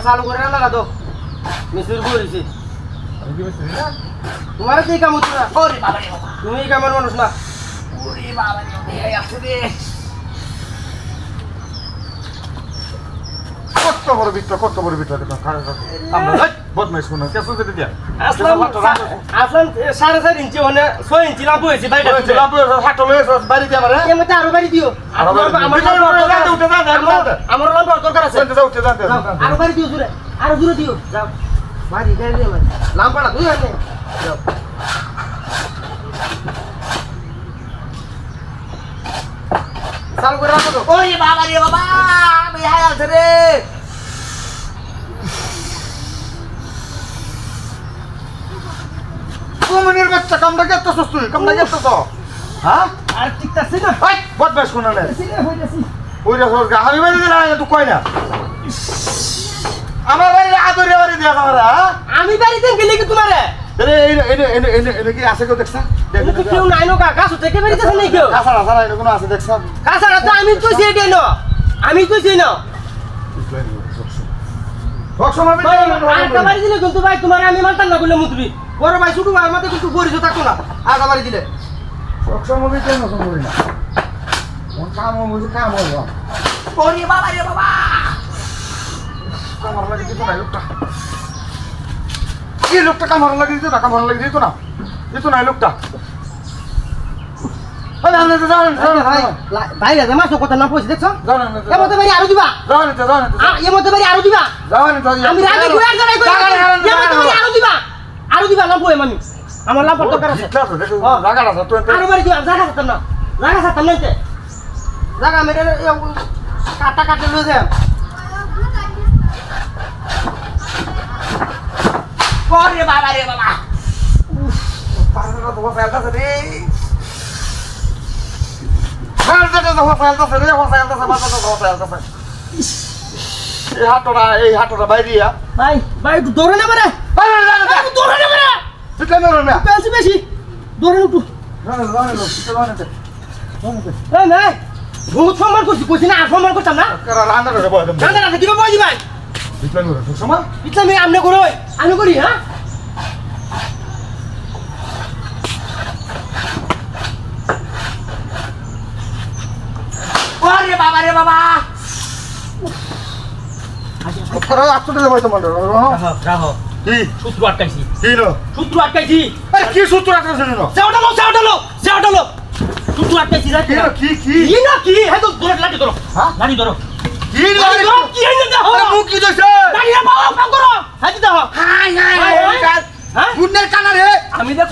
চালু করে লাগা তো। মিস্ত্রি করেছি না তোমার কি কাম হচ্ছে না তুমি কামের মানুষ না। ওরে বাবা। রে এই আছে রে কত বড় বিটটা কত বড় দেখো আমরা বদমাইশ কোন কেসন যেতে দিয়া আসলাম আসলাম সাড়ে চার ইঞ্চি মানে ছয় ইঞ্চি লাভ হয়েছে বাইরে লাভ হাটো লয়ে বাড়ি দিয়ে আমারে এর মধ্যে আরও বাড়ি দিও। আরও বাড়ি দিও। আমার লাভ দরকার আছে। উঠে। যাও, আরও বাড়ি দিও দূরে আরও দূরে দিও। যাও। বাড়ি গাড়ি দিয়ে লাম্পাটা দুই আছে যাও। চালু করে রাখো তো। ওরে বাবা রে বাবা বেহায় আছে রে বাচ্চা কামড়া গেত সুস্তুই কামড়া গেত তো হ্যাঁ? আর ঠিক আছে না? কোন নে। সর বাড়ি দিলা তুই কই না? আমার বাড়ি আদরে বাড়ি দিয়া তোমরা হ্যাঁ? আমি গেলে কি তোমারে? এরে এই এই এই এই এই কি আছে কেউ দেখছা? দেখ তুমি তো কেউ নাই নো কাকা সুতে কে বাড়িতে নাই কেউ কাঁচা রাসা নাই কোনো আছে দেখছা? আমি তো সেই দেন আমি তো সেই না আমি তোমার আমি মানতাম না বলে মুতবি। বড় ভাই ছোট ভাই আমাদের কিন্তু পরিচয় থাকতো না। আরেকটা বাড়ি দিলে। সবসময় কেন করি না? কাম হইছে কাম হইব ওরে বাবা রে বাবা! কামার লাগে দিত না লোকটা। এই লোকটা কামার লাগে দিত না কামার লাগে দিত না। দিত না লোকটা। তো ভাই রাজা মাসো কথা না পয়সা দেখছ এর মধ্যে বাড়ি আরও দিবা? তো এর মধ্যে বাড়ি আরও দিবা? আমি রাগে ঘুরে আরও দিবা? আরও দিবা লাভ আমি আমার লাভ দরকার আছে। জায়গা আছে তুই আরও বাড়ি দিবা জায়গা থাকতাম না। জায়গা থাকতাম না। জায়গা মেরে কাটা কাটে লয়ে যায় ওরে বাবা রে বাবা। এই হাতটা এই হাতটা বাইরিয়া ভাই ভাই দৌড়ে না একটু দৌড়ে না মারে পেয়েছি বেশি দৌড়ে না একটু এই নাই বহুত সম্মান করছি কইছি না আর সম্মান করতাম না। জানা না কীভাবে বলি ভাই ইসলামী আমনে করো আমি করি হ্যাঁ? ওরে বাবা রে বাবা। রাহো কি? সূত্র আটকাইছি। কি কিলো সূত্র আটকাইছি। আরে কি সূত্র আটকাইছিস না সেওটা লো সেওটা লো সেওটা লো। সূত্র আটকাইছি রে কি কি কি? কি না কি? হে তো ধরে লাঠি ধরো। হ্যাঁ? লাঠি ধরো। কি লাঠি ধরো কি হে দেখো? আরে মুখ কি দইছে লাঠি বাবা কাম করো। হ্যাঁ? আমি দেখো